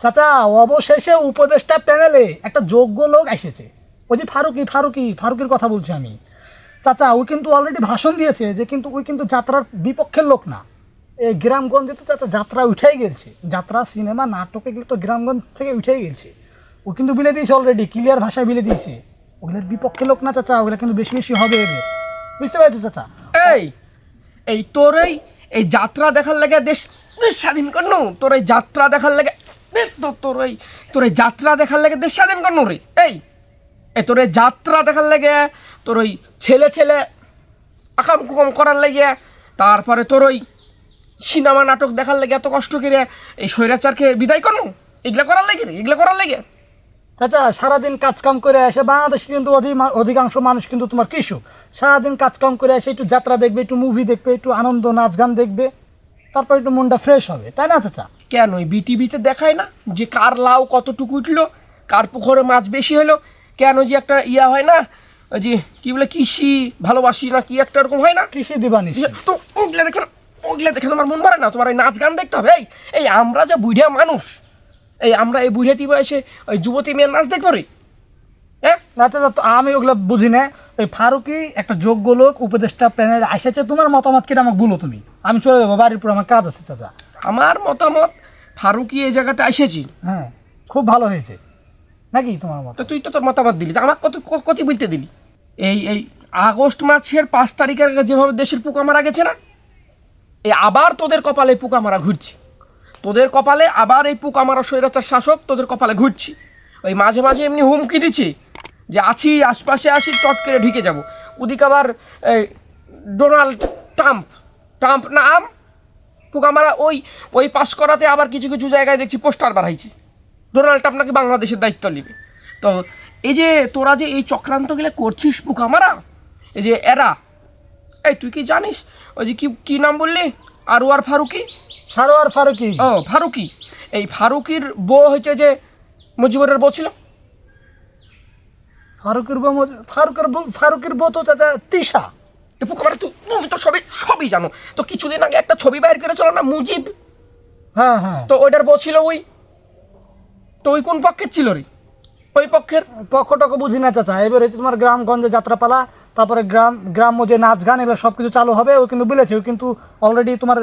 চাচা, অবশেষে উপদেষ্টা প্যানেলে একটা যোগ্য লোক এসেছে। ওই যে ফারুকি ফারুকি, ফারুকির কথা বলছি আমি। চাচা ওই কিন্তু অলরেডি ভাষণ দিয়েছে যে কিন্তু ওই কিন্তু যাত্রার বিপক্ষের লোক না। এই গ্রামগঞ্জে তো চাচা, যাত্রা উঠেই গেছে। যাত্রা, সিনেমা, নাটক এগুলো তো গ্রামগঞ্জ থেকে উঠেই গেছে। ও কিন্তু বিলে দিয়েছে অলরেডি ক্লিয়ার ভাষায় বিলে দিয়েছে। ওগুলোর বিপক্ষে লোক না চাচা, ওগুলো কিন্তু বেশি বেশি হবে এদের। বুঝতে পারছ চাচা? এই এই তোর এই যাত্রা দেখার লাগে দেশ দেশ স্বাধীন করন? তোর এই যাত্রা দেখার লাগে তোর এই তোর এই যাত্রা দেখার লাগে দেশ স্বাধীন করন রে? এই এই তোর এই যাত্রা দেখার লাগে, তোর ওই ছেলে ছেলে আকাম কুকাম করার লাগে, তারপরে তোর ওই সিনেমা নাটক দেখার লাগে এত কষ্ট করে এই স্বৈরাচারকে বিদায় করো? এগুলা করার লাগে রে, এগুলা করার লাগে। চাচা, সারাদিন কাজকাম করে আসে বাংলাদেশ কিন্তু অধি- অধিকাংশ মানুষ কিন্তু তোমার কৃষক। সারাদিন কাজকাম করে এসে একটু যাত্রা দেখবে, একটু মুভি দেখবে, একটু আনন্দ, নাচ গান দেখবে, তারপর একটু মনটা ফ্রেশ হবে। তাই না, চাচা? কেন? ওই বিটিভিতে দেখায় না যে কার লাউ কতটুকু উঠল কার পুকুরে মাছ বেশি হলো কেন যে একটা ইয়া হয় না ওই যে কি বলে কৃষি ভালোবাসি না কি একটা এরকম হয় না? কৃষি দিবানিস তো ওগুলো দেখে ওগুলো দেখে তোমার মন ভরে না? তোমার এই নাচ গান দেখতে হবে? এই এই আমরা যে বুড়িয়া মানুষ এই আমরা এই বুড়িয়াতি বয়সে ওই যুবতী মেয়ের নাচ দেখব রে। হ্যাঁ? তো আমি ওগুলো বুঝি না। ওই ফারুকি একটা যোগ্য লোক উপদেষ্টা প্যানেল এসেছে তোমার মতামত কিনা আমাকে বলো তুমি। আমি চলে যাব বাড়ির পর আমার কাজ আছে চাচা। আমার মতামত ফারুকি এই জায়গাতে এসেছি। হ্যাঁ খুব ভালো হয়েছে। নাকি তোমার মত? তো তুই তো তোর মতামত দিলি। তা আমাকে কত কত বলতে দিলি? এই এই আগস্ট মাসের পাঁচ তারিখের আগে যেভাবে দেশের পোকা মারা গেছে না এই আবার তোদের কপালে পোকা মারা ঘুরছে। তোদের কপালে আবার এই পোকা মারা স্বৈরাচার শাসক তোদের কপালে ঘুরছি। ওই মাঝে মাঝে এমনি হুমকি দিচ্ছে যে আছি আশপাশে আসি চট করে ঢুকে যাব। ওদিকে আবার এই, ডোনাল্ড ট্রাম্প ট্রাম্প নাম পোকা মারা ওই ওই পাশ করাতে আবার কিছু কিছু জায়গায় দেখছি পোস্টার বাড়াইছে ডোনাল্ড ট্রাম্প নাকি বাংলাদেশের দায়িত্ব নেবে। তো এই যে তোরা যে এই চক্রান্তগুলো করছিস পোকা মারা এই যে এরা এই তুই কি জানিস? ওই যে কি কি নাম বললি? আরওয়ার ফারুকি? সারোয়ার ফারুকি। ও ফারুকি। এই ফারুকির বউ হচ্ছে যে মুজিবুরের বউ ছিল। ফারুকের বউ ফারুকের বউ ফারুকের বউ তো চাচা তিশা। এ পোকা মারা তুই তুমি তো সবই সবই জানো। তো কিছুদিন আগে একটা ছবি বাইর করেছিল না মুজিব? হ্যাঁ হ্যাঁ। তো ওইটার বউ ছিল ওই? তো ওই কোন পক্ষের ছিল রে? ওই পক্ষের? পক্ষ টক্ষ বুঝি না চাচা। এবার হচ্ছে তোমার গ্রামগঞ্জে যাত্রাপালা তারপরে গ্রাম গ্রাম্য যে নাচ গান এগুলো সব কিছু চালু হবে ও কিন্তু বলেছে ও কিন্তু অলরেডি তোমার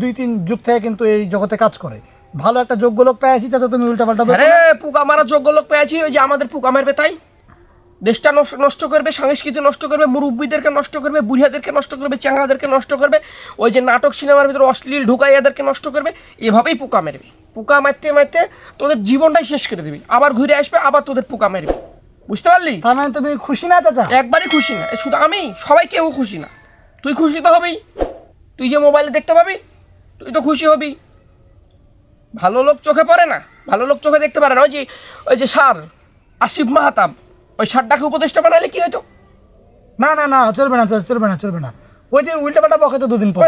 দুই তিন যুগ থেকে কিন্তু এই জগতে কাজ করে। ভালো একটা যোগ্য লোক পেয়েছি যাতে তুমি উল্টা পাল্টা পোকা মারা যোগ্য লোক পেয়েছি ওই যে আমাদের পোকা মারবে তাই? দেশটা নষ্ট করবে সংস্কৃতি নষ্ট করবে মুরব্বীদেরকে নষ্ট করবে বুড়িয়াদেরকে নষ্ট করবে চ্যাংড়াদেরকে নষ্ট করবে ওই যে নাটক সিনেমার ভিতরে অশ্লীল ঢুকাই এদেরকে নষ্ট করবে এভাবেই পোকা মারবে। পোকা মারতে মারতে তোদের জীবনটাই শেষ করে দিবি। আবার ঘুরে আসবে আবার তোদের পোকা মারবে। বুঝতে পারলি? তার মানে তুমি খুশি না চাচা? একবারই খুশি না। শুধু আমি সবাই কেউ খুশি না। তুই খুশি তো হবেই তুই যে মোবাইলে দেখতে পাবি তুই তো খুশি হবি। ভালো লোক চোখে পড়ে না। ভালো লোক চোখে দেখতে পারে না। ওই যে ওই যে সার আসিফ মাহাতাব। ওই সারটাকে উপদেষ্টা বানালে কি হতো না না না চলবে না চলবে না চলবে না। ওই যে উল্টা পাল্টা বকে তো দুদিন পর।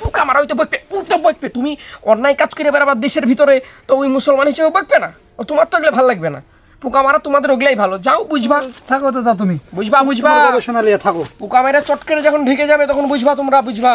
ফুকা মারা হইতে বকবে উল্টো বকবে। তুমি অন্যায় কাজ করে বেড়াবার দেশের ভিতরে তো ওই মুসলমান হিসেবে বকবে না? ও তোমার তো এগুলো ভালো লাগবে না। পোকা মারা তোমাদের ওগুলাই ভালো। যাও বুঝবা। থাকো চাচা তুমি। বুঝবা বুঝবা। গবেষণা নিয়ে থাকো। পোকা মেরা চট করে যখন ঢেকে যাবে তখন বুঝবা তোমরা বুঝবা।